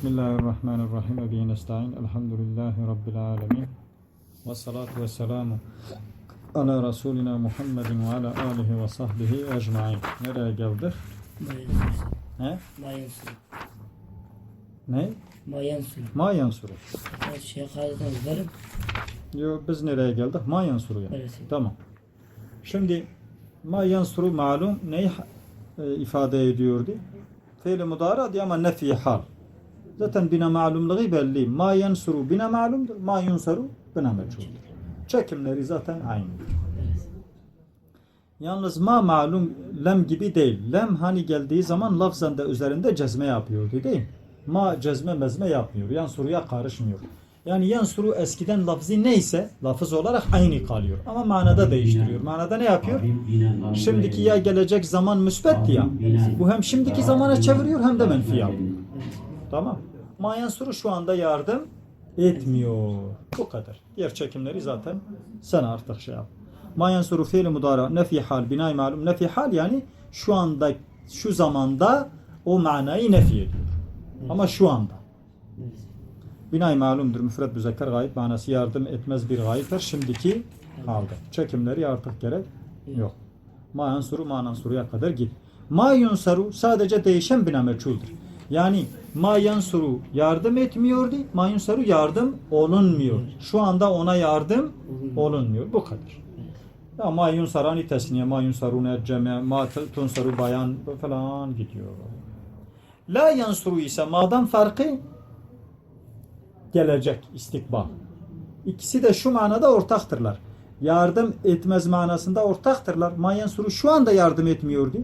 Bismillahirrahmanirrahim. Ve bihi nesta'in. Elhamdülillahi Rabbil alemin. Ve salatu ve selamu ala Resulina Muhammedin ve ala alihi ve sahbihi ecmain. Nereye geldik? He? Mayan suyu. Ne? Mayan suyu. Ma yansuru. Evet, şey Hazretleri Yo, biz nereye geldik? Ma yansuru yani. Evet. Tamam. Şimdi ma yansuru malum neyi e, ifade ediyordu? Fiil-i mudara diye ama nefi hal. Zaten bina malumluğu belli. Ma yansuru bina malumdur. Ma yunsaru bina meçhuldur. Çekimleri zaten aynıdır. Yalnız ma malum lem gibi değil. Lem hani geldiği zaman lafzan da üzerinde cezme yapıyordu değil mi? Ma cezme mezme yapmıyor. Yansuruya karışmıyor. Yani yansuru eskiden lafzi neyse lafız olarak aynı kalıyor. Ama manada değiştiriyor. Manada ne yapıyor? Şimdiki ya gelecek zaman müsbet ya. Bu hem şimdiki zamana çeviriyor hem de menfi yapıyor. Tamam. Ma yansuru şu anda yardım etmiyor. Bu kadar. Diğer çekimleri zaten sen artık şey yap. Ma yansuru fiil mudara nefi hal binay malum nefi hal yani şu anda şu zamanda o manayı nefi ediyor. Ama şu anda. Binay malumdur. Müfred müzekker gayet manası yardım etmez bir gayiptir. Şimdiki halde. Çekimleri artık gerek yok. Ma yansuru ma nansuruya kadar git. Ma yunsaru sadece değişen bina meçhuldür. Yani ma yansuru yardım etmiyordu. Ma yunsaru yardım olunmuyor. Şu anda ona yardım olunmuyor. Bu kadar. Ya ma yunsarani tesniye, ma yunsarune ceme, ma tunsaru bayan falan gidiyor. La yansuru ise madan farkı gelecek istikbal. İkisi de şu manada ortaktırlar. Yardım etmez manasında ortaktırlar. Ma yansuru şu anda yardım etmiyordu.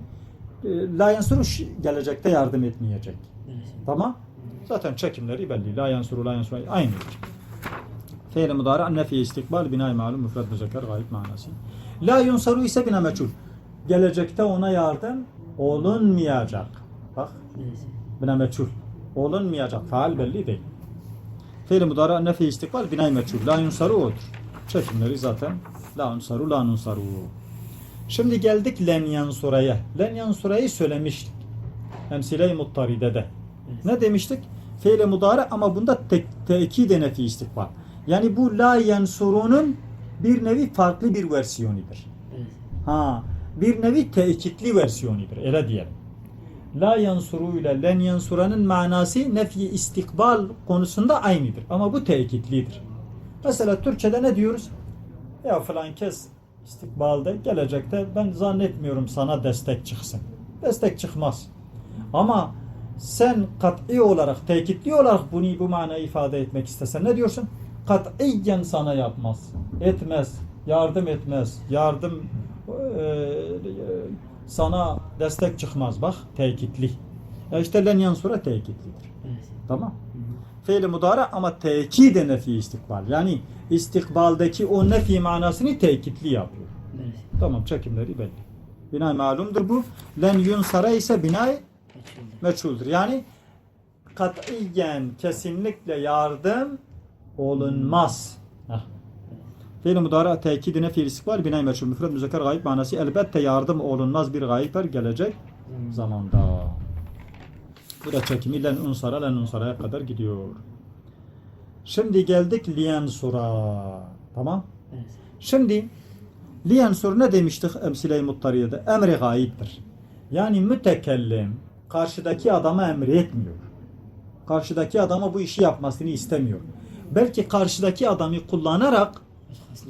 E, La yansuru gelecekte yardım etmeyecek. Tamam. Zaten çekimleri belli. La yansuru la yansuru aynıdır. Fiil mudari nefi istikbal binay malum müfred müzekker gayb manası. La yunsaru ise bina meçhul. Gelecekte ona yardım olunmayacak. Bak bina meçhul. Olunmayacak. Faal belli değil. Fiil mudari nefi istikbal binay meçhul. La yunsaru odur. Çekimleri zaten la yunsaru la nunsaru. Şimdi geldik len yansuraya. Len yansurayı söylemiştik. Emsile-i Ne demiştik? Fiil-i mudari ama bunda tek, tekid nefi istikbal. Yani bu la yansurunun bir nevi farklı bir versiyonudur. Evet. Ha, bir nevi tekitli versiyonudur. Öyle diyelim. La yansuru ile len yansuranın manası nefi istikbal konusunda aynıdır. Ama bu tekitlidir. Mesela Türkçe'de ne diyoruz? Ya falan kes istikbalde gelecekte ben zannetmiyorum sana destek çıksın. Destek çıkmaz. Ama sen kat'i olarak, tekitli olarak bunu bu manayı ifade etmek istesen ne diyorsun? Kat'iyen sana yapmaz. Etmez. Yardım etmez. Yardım e, e, sana destek çıkmaz. Bak tekitli. Ya işte len yansura tekitlidir. Evet. Tamam. Fiil-i mudara ama tekide nefi istikbal. Yani istikbaldeki o nefi manasını tekitli yapıyor. Evet. Tamam çekimleri belli. Binay malumdur bu. Len yunsara ise binay. Meçhuldür. Yani katiyen kesinlikle yardım olunmaz. Fiil-i mudara tekidine fiil istikbal binay meçhul. Müfred müzekker gayb manası elbette yardım olunmaz bir gayipler gelecek zamanda. Bu da çekimi len unsara len unsaraya kadar gidiyor. Şimdi geldik liyen sura. Tamam. Evet. Şimdi liyen sur ne demiştik emsile-i muttariyede? Emri gayiptir. Yani mütekellim karşıdaki adama emretmiyor. Karşıdaki adama bu işi yapmasını istemiyor. Belki karşıdaki adamı kullanarak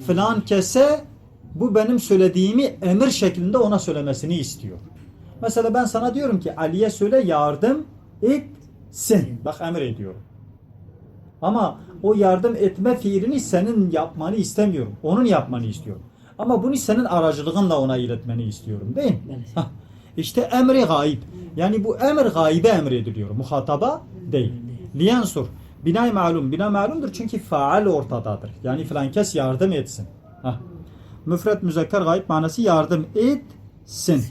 filan kese bu benim söylediğimi emir şeklinde ona söylemesini istiyor. Mesela ben sana diyorum ki Ali'ye söyle yardım etsin. Bak emir ediyorum. Ama o yardım etme fiilini senin yapmanı istemiyorum. Onun yapmanı istiyorum. Ama bunu senin aracılığınla ona iletmeni istiyorum değil mi? Evet. İşte emri gayb. Yani bu emir gaybe emrediliyor. Muhataba değil. Liyansur. Binay malum. Bina malumdur çünkü faal ortadadır. Yani filan kes yardım etsin. Müfret müzekker gayb manası yardım etsin.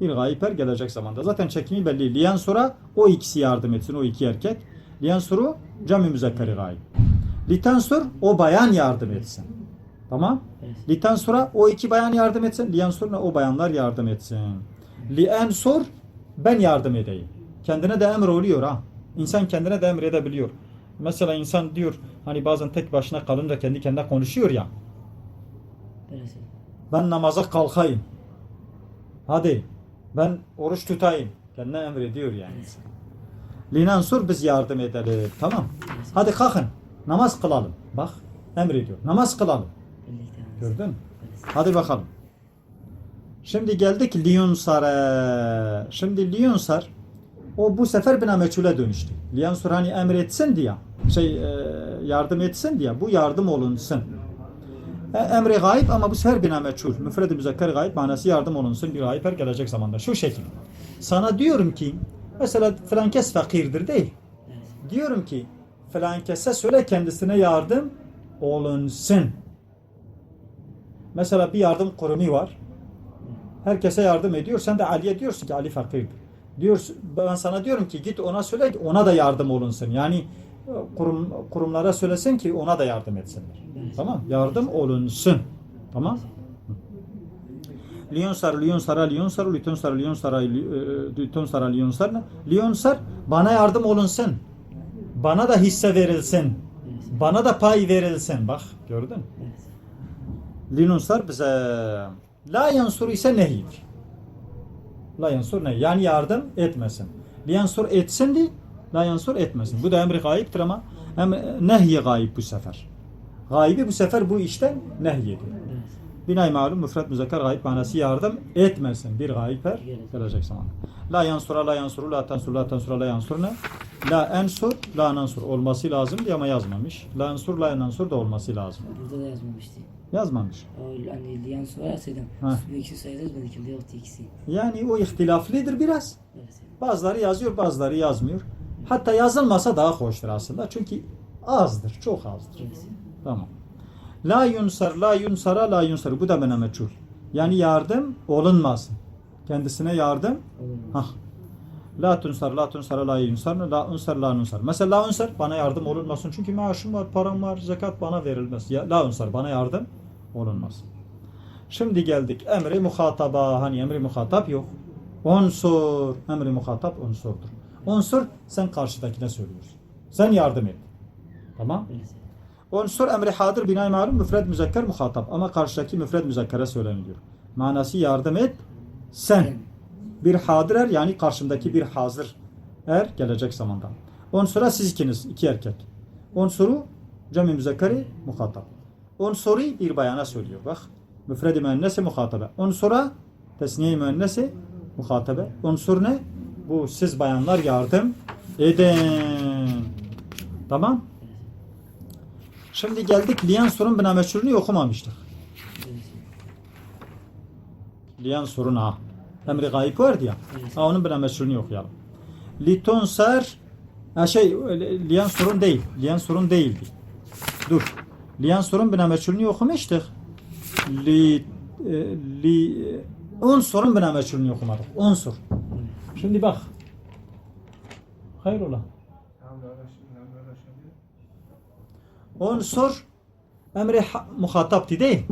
Bir gayper gelecek zamanda. Zaten çekimi belli. Liyansur'a o ikisi yardım etsin. O iki erkek. Liyansuru cami müzekkeri gayb. Litansur o bayan yardım etsin. Tamam? Litansura o iki bayan yardım etsin. Liyansur'la o bayanlar yardım etsin. Liensur ben yardım edeyim. Kendine de emir oluyor ha. İnsan kendine de emredebiliyor. Mesela insan diyor hani bazen tek başına kalınca kendi kendine konuşuyor ya. Ben namaza kalkayım. Hadi ben oruç tutayım. Kendine emrediyor yani. insan. Linansur biz yardım edelim. Tamam. Hadi kalkın. Namaz kılalım. Bak emrediyor. Namaz kılalım. Gördün mü? Hadi bakalım. Şimdi geldik Lyonsar'a. Şimdi Lyonsar o bu sefer bina meçhule dönüştü. Lyonsar hani emretsin diye şey e, yardım etsin diye bu yardım olunsun. E, emri gayb ama bu sefer bina meçhul. Müfred-i müzekker gayb manası yardım olunsun bir gayb her gelecek zamanda. Şu şekil. Sana diyorum ki mesela falan kes fakirdir değil. Diyorum ki falan kese söyle kendisine yardım olunsun. Mesela bir yardım kurumu var. Herkese yardım ediyor. Sen de Ali'ye diyorsun ki Ali fakirdir. Diyorsun, ben sana diyorum ki git ona söyle ona da yardım olunsun. Yani e, kurum, kurumlara söylesin ki ona da yardım etsinler. Tamam? Yardım olunsun. Tamam? Lyonsar, Lyonsar'a, Lyonsar, Lyonsar, Lyonsar'a, Lyonsar'a, Lyonsar. Lyonsar bana yardım olunsun. Bana da hisse verilsin. Bana da pay verilsin. Bak gördün? Linunsar bize la yansur ise nehidir. La yansur ne? Yani yardım etmesin. Liyansur etsin di, la yansur etmesin. Bu da emri gayiptir ama em, nehyi gayip bu sefer. Gaybi bu sefer bu işten nehyediyor. Neresi? Binay malum müfret müzekker gayip manası yardım etmesin. Bir gayip her gelecek zaman. La yansura la yansuru la tensur la tensura la yansur ne? La ensur la nansur olması lazım diye ama yazmamış. La ensur la nansur da olması lazım. Burada da yazmamıştı. Yazmamış. O hani liyan sorarsaydın. Ha. Bu ikisi sayacağız ben ikimde yoktu ikisi. Yani o ihtilaflidir biraz. Bazıları yazıyor, bazıları yazmıyor. Hatta yazılmasa daha hoştur aslında. Çünkü azdır, çok azdır. Tamam. La yunsar, la yunsara, la yunsar. Bu da bana meçhul. Yani yardım olunmaz. Kendisine yardım. Hah. La tunsar, la tunsara, la yunsar, la unsar, la nunsar. Mesela la unsar bana yardım olunmasın. Çünkü maaşım var, param var, zekat bana verilmez. Ya, la unsar bana yardım olunmaz. Şimdi geldik emri muhataba. Hani emri muhatap yok. Unsur. Emri muhatap unsurdur. Unsur sen karşıdakine söylüyorsun. Sen yardım et. Tamam. Unsur emri hadir binay malum müfred müzekker muhatap. Ama karşıdaki müfred müzekkere söyleniliyor. Manası yardım et sen. Bir hadir er yani karşımdaki bir hazır er gelecek zamanda. Unsura siz ikiniz iki erkek. Unsuru cemi müzekkeri muhatap. Unsuri bir bayana söylüyor bak. Müfredi müennesi muhatabe. Unsura tesniye müennesi muhatabe. Unsur ne? Bu siz bayanlar yardım edin. Tamam. Şimdi geldik liyan sorun bina meşhurunu okumamıştık. Liyan sorun ha. Emri gayip vardı ya. Ha, onun bina meşhurunu okuyalım. Litonsar ha şey öyle, liyan sorun değil. Liyan sorun değildi. Dur. Liyan sorun bina meşhurunu okumuştuk. Li e, li e, unsurun bina meşhurunu okumadık. Unsur. Şimdi bak. Hayrola. Unsur emri ha- muhataptı değil.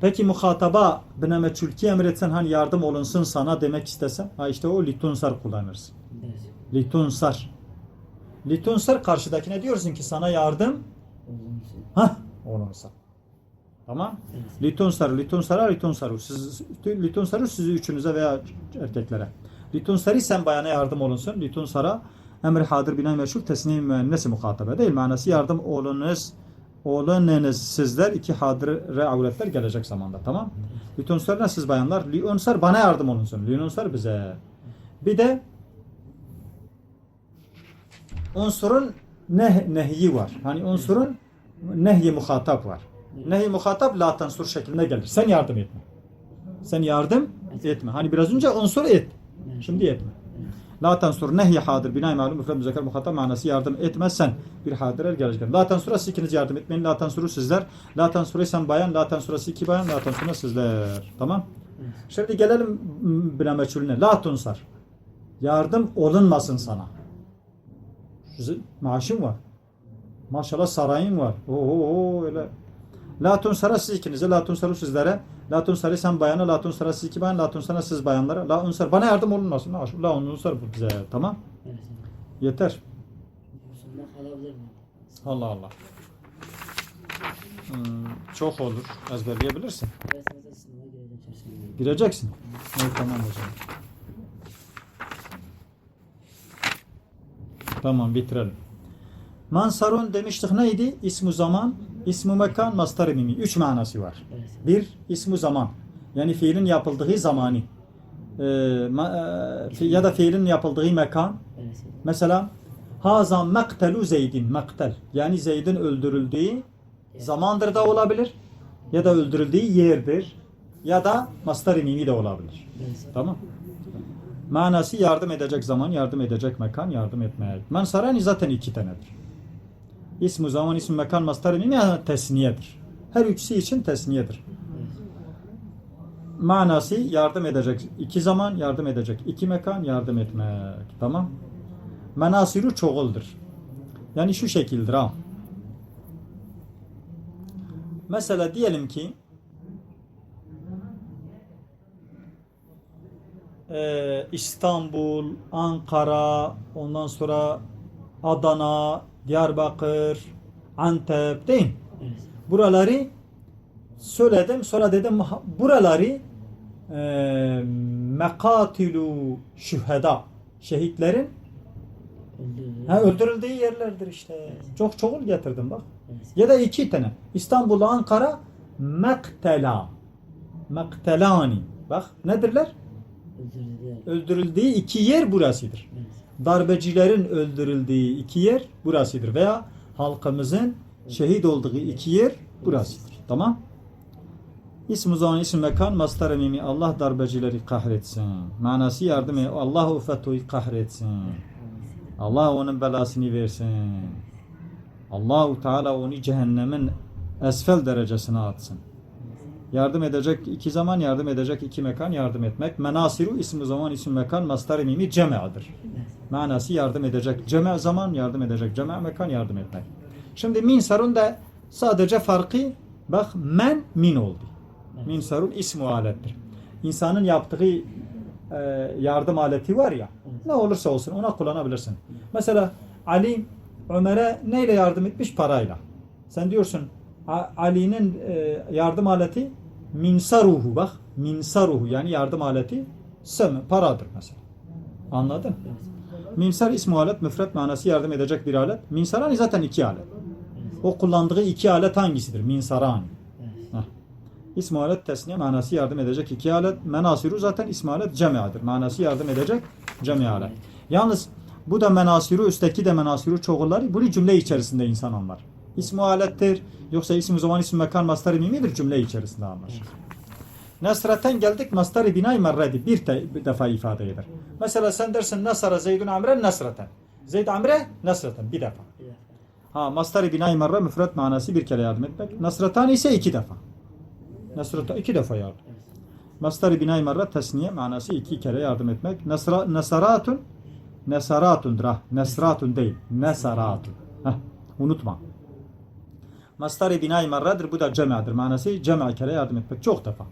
Peki muhataba bina meçhul ki emretsen hani yardım olunsun sana demek istesem ha işte o litunsar kullanırsın. Litunsar. Litunsar karşıdakine diyorsun ki sana yardım ha olunsa. Tamam? Litunsar, litunsara, litunsaru. Siz, litunsaru sizi üçünüze veya erkeklere. Litunsari sen bayana yardım olunsun. Litunsara emri hadir bina meşhur tesnim müennesi muhatabe değil. Manası yardım olunuz olununuz sizler iki hadire avretler gelecek zamanda. Tamam? Litunsar ne siz bayanlar? Liunsar bana yardım olunsun. Liunsar bize. Bir de unsurun ne, nehyi var. Hani unsurun nehyi muhatap var. Nehi muhatap la tansur şeklinde gelir. Sen yardım etme. Sen yardım etme. Hani biraz önce unsur et. Şimdi etme. La tansur nehi hadir binay malum müfred müzekker muhatap manası yardım etmezsen bir hadir er gelecek. La tansura siz ikiniz yardım etmeyin. La tansuru sizler. La tansura sen bayan. La tansurası iki bayan. La tansura sizler. Tamam. Şimdi gelelim bina meçhulüne. La tunsar. Yardım olunmasın sana. Maaşın var. Maşallah sarayın var. Oo öyle. La tunsara siz ikinize, la tunsaru sizlere. La tunsari sen bayana, la tunsara siz iki bayan, la tunsara siz bayanlara. La unsar bana yardım olunmasın. La, la unsar bu bize. Tamam. Yeter. Allah Allah. Hmm, çok olur. Ezberleyebilirsin. Gireceksin. Evet tamam o zaman. Tamam bitirelim. Mansarun demiştik neydi? İsmu zaman, ismu mekan, mastar mimi. Üç manası var. Bir, ismu zaman. Yani fiilin yapıldığı zamanı. Ee, e, ya da fiilin yapıldığı mekan. Mesela Hazan mektelu Zeydin. Mektel. Yani Zeyd'in öldürüldüğü zamandır da olabilir. Ya da öldürüldüğü yerdir. Ya da mastar mimi de olabilir. Tamam. Manası yardım edecek zaman, yardım edecek mekan, yardım etmeye. Mansarani zaten iki tanedir. İsmu zaman, ismu mekan, mastar mimi yani tesniyedir. Her üçüsü için tesniyedir. Manası yardım edecek iki zaman, yardım edecek iki mekan, yardım etmek. Tamam. Menasiru çoğuldur. Yani şu şekildir ha. Mesela diyelim ki eee, İstanbul, Ankara, ondan sonra Adana, Diyarbakır, Antep değil mi? Buraları söyledim. Sonra dedim buraları eee mekatilu şüheda şehitlerin ha, öldürüldüğü yerlerdir işte. Çok çoğul getirdim bak. Ya da iki tane. İstanbul, Ankara mektela. Mektelani. Bak nedirler? Öldürüldüğü iki yer burasıdır. Darbecilerin öldürüldüğü iki yer burasıdır. Veya halkımızın şehit olduğu iki yer burasıdır. Tamam? İsm zaman isim mekan mastar mimi Allah darbecileri kahretsin. Manası yardım. Allah o FETÖ'yü kahretsin. Allah onun belasını versin. Allahu Teala onu cehennemin esfel derecesine atsın. Yardım edecek iki zaman, yardım edecek iki mekan, yardım etmek. Menasiru ismi zaman, isim mekan, mastar mimi cem'adır. Manası yardım edecek ceme zaman, yardım edecek ceme mekan, yardım etmek. Şimdi min sarun da sadece farkı bak men min oldu. Min sarun ismu alettir. İnsanın yaptığı e, yardım aleti var ya ne olursa olsun ona kullanabilirsin. Mesela Ali Ömer'e neyle yardım etmiş? Parayla. Sen diyorsun Ali'nin e, yardım aleti minsaruhu bak minsaruhu yani yardım aleti sem paradır mesela. Anladın? Minsar ismi alet müfret manası yardım edecek bir alet. Minsarani zaten iki alet. O kullandığı iki alet hangisidir? Minsarani. İsmi alet tesniye manası yardım edecek iki alet. Menasiru zaten ismi alet cemiadır. Manası yardım edecek cemi alet. Yalnız bu da menasiru üstteki de menasiru çoğulları bunu cümle içerisinde insan anlar. İsmi alettir yoksa ismi zaman ismi mekan mastarı mimidir cümle içerisinde anlar. Nesraten geldik mastarı binay merredi bir, te- bir defa ifade eder. Mesela sen dersin Nasara Zeydun Amre Nesraten. Zeyd Amre Nesraten bir defa. Ha mastarı binay merre müfret manası bir kere yardım etmek. Nasratan ise iki defa. Nasrata iki defa yardım. Mastarı binay merre tesniye manası iki kere yardım etmek. Nasra, nasaratun nesaratundur ha. Nesratun değil. Nesaratun. Heh, unutma. Mastarı binay merredir. Bu da cem'adır. Manası cem'a kere yardım etmek. Çok defa.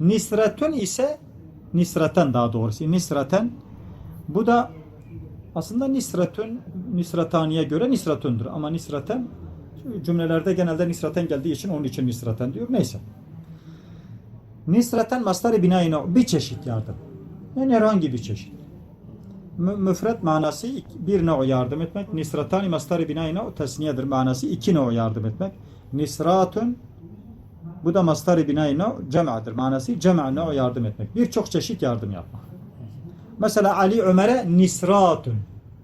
Nisretun ise nisraten daha doğrusu. Nisraten bu da aslında nisretun nisrataniye göre nisratundur ama nisraten cümlelerde genelde nisraten geldiği için onun için nisraten diyor. Neyse. Nisraten mastarı binayına bir çeşit yardım. Yani herhangi bir çeşit. Mü- Müfret manası bir növ yardım etmek. Nisratani mastarı binayına tesniyedir manası iki növ yardım etmek. Nisratun bu da mastarı binayına cem'adır manası cem'a növ yardım etmek. Birçok çeşit yardım yapmak. Mesela Ali Ömer'e nisratun.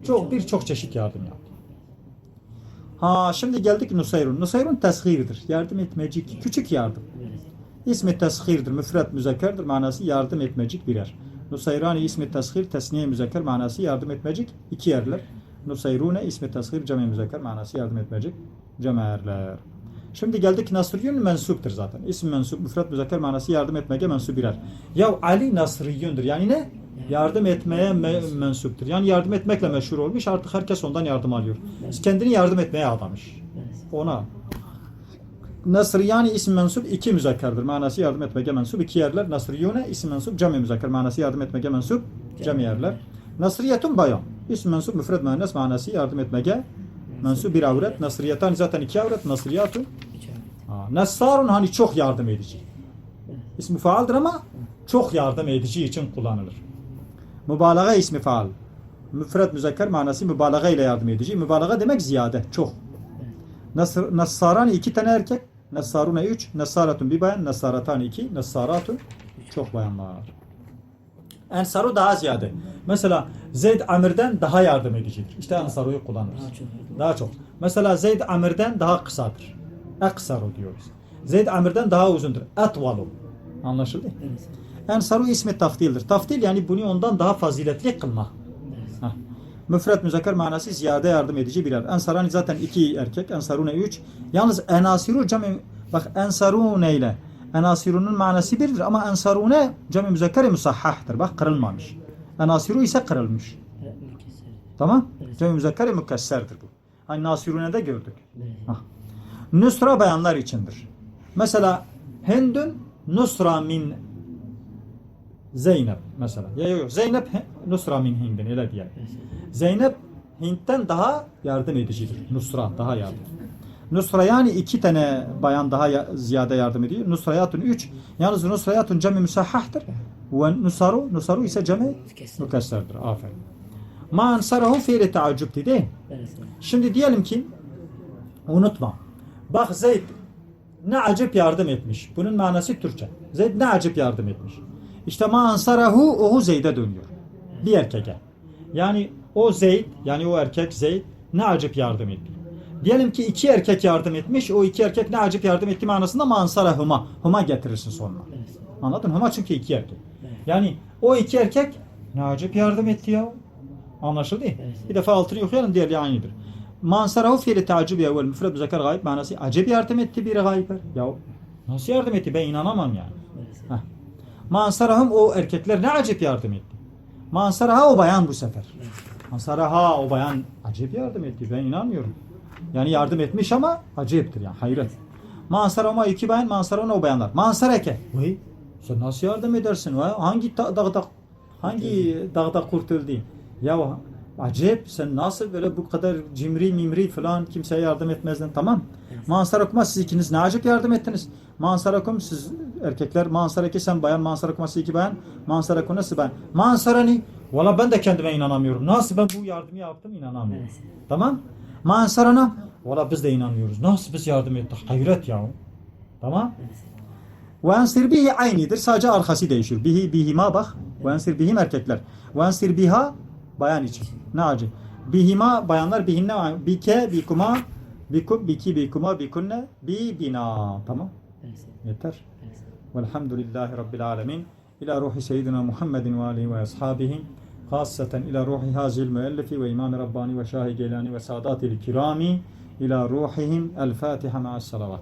Çok birçok çeşit yardım yaptı. Ha şimdi geldik Nusayrun. Nusayrun teshirdir. Yardım etmecik. Küçük yardım. İsmi teshirdir. Müfret müzekkerdir. Manası yardım etmecik birer. Nusayrani ismi teshir tesniye müzekker manası yardım etmecik iki yerler. Nusayrune ismi teshir cemi müzekker manası yardım etmecik cemerler. Şimdi geldik Nasriyun mensuptur zaten. İsmi mensup müfret müzekker manası yardım etmeye mensup birer. Ya Ali Nasriyundur. Yani ne? Yardım etmeye me- mensuptur. Yani yardım etmekle meşhur olmuş. Artık herkes ondan yardım alıyor. Kendini yardım etmeye adamış. Ona. Nasriyani isim mensup iki müzekkerdir. Manası yardım etmeye mensup iki yerler. Nasriyune isim mensup cemi müzekker. Manası yardım etmeye mensup cemi yerler. Nasriyetun bayan. İsim mensup müfred müennes manası yardım etmeye Mensup bir avret. Nasriyatan zaten iki avret. Nasriyatun. Nessarun hani çok yardım edici. İsmi faaldir ama çok yardım edici için kullanılır. Mübalağa ismi faal. Müfred müzekker manası mübalağa ile yardım edici. Mübalağa demek ziyade, çok. Nasr, Nassaran iki tane erkek. Nassaruna üç. Nassaratun bir bayan. Nassaratan iki. Nassaratun çok bayanlar. Ensaru daha ziyade. Mesela Zeyd Amir'den daha yardım edicidir. İşte Ensaru'yu kullanırız. Daha çok. Daha çok. Mesela Zeyd Amir'den daha kısadır. Eksaru diyoruz. Zeyd Amir'den daha uzundur. Etvalu. Anlaşıldı? Evet. Ensaru ismi taftildir. Taftil yani bunu ondan daha faziletli kılma. Müfret müzakker manası ziyade yardım edici birer. Ensarani zaten iki erkek. Ensarune üç. Yalnız enasiru cami bak ensarune ile enasirunun manası birdir ama ensarune cami müzakkeri musahhahtır. Bak kırılmamış. Enasiru ise kırılmış. Tamam? Evet. Cemi müzekkeri mükesserdir bu. Hani Nasirune de gördük. Hah. Nusra bayanlar içindir. Mesela Hindun Nusra min Zeynep mesela. Ya yok. Zeynep Nusra min Hindin öyle diyelim. Zeynep Hint'ten daha yardım edicidir. Nusra daha yardım. Nusra yani iki tane bayan daha ya- ziyade yardım ediyor. Nusrayatun üç. Yalnız Nusrayatun cemi müsahhahtır. Ve Nusaru, Nusaru ise cemi Mükesser. mükesserdir. Aferin. Ma ansarahu fiili taaccübti değil. Şimdi diyelim ki unutma. Bak Zeyd ne acip yardım etmiş. Bunun manası Türkçe. Zeyd ne acip yardım etmiş. İşte ma ansarahu ohu Zeyd'e dönüyor. Bir erkeğe. Yani o Zeyd yani o erkek Zeyd ne acip yardım etti. Diyelim ki iki erkek yardım etmiş. O iki erkek ne acip yardım etti manasında ma ansarahuma. Huma getirirsin. Evet. Anladın? Huma çünkü iki erkek. Yani o iki erkek ne acip yardım etti ya. Anlaşıldı? Bir defa altını okuyalım diğeri aynıdır. Mansarahu fiili tacib evvel müfred müzekker gayb manası acep yardım etti biri gayber. Ya nasıl yardım etti ben inanamam yani. Heh. Mansarahum o erkekler ne acep yardım etti. Mansaraha o bayan bu sefer. Mansaraha o bayan acep yardım etti ben inanmıyorum. Yani yardım etmiş ama aceptir yani hayret. Mansarama iki bayan Mansarana o bayanlar. Mansareke. Vay sen nasıl yardım edersin? Vay, hangi da- dağda hangi dağda kurtuldun? Ya acep sen nasıl böyle bu kadar cimri mimri falan kimseye yardım etmezdin tamam. Mansarakum siz ikiniz ne acep yardım ettiniz? Mansarakum siz erkekler Mansaraki sen bayan Mansarakum siz iki bayan Mansarakum nasıl ben? Mansarani Valla ben de kendime inanamıyorum. Nasıl ben bu yardımı yaptım inanamıyorum. Evet. Tamam. Mansarana Valla biz de inanmıyoruz. Nasıl biz yardım ettik? Hayret ya. Tamam. Ve ensir bihi aynıdır. Sadece arkası değişir. Bihi bihima bak. Ve ensir bihim erkekler. Ve ensir biha bayan için. Ne acı. Bihima bayanlar bihinne bike bikuma bikum biki bikuma bikunne bi bina. Tamam. Yeter. Velhamdülillahi Rabbil alemin. İlâ ruhi seyyidina Muhammedin ve alihi ve ashabihi. Hasaten ila ruhi hazil müellifi ve imam Rabbani ve şahi Geylani ve sadatil kirami ila ruhihim el Fatiha ma'as salavat.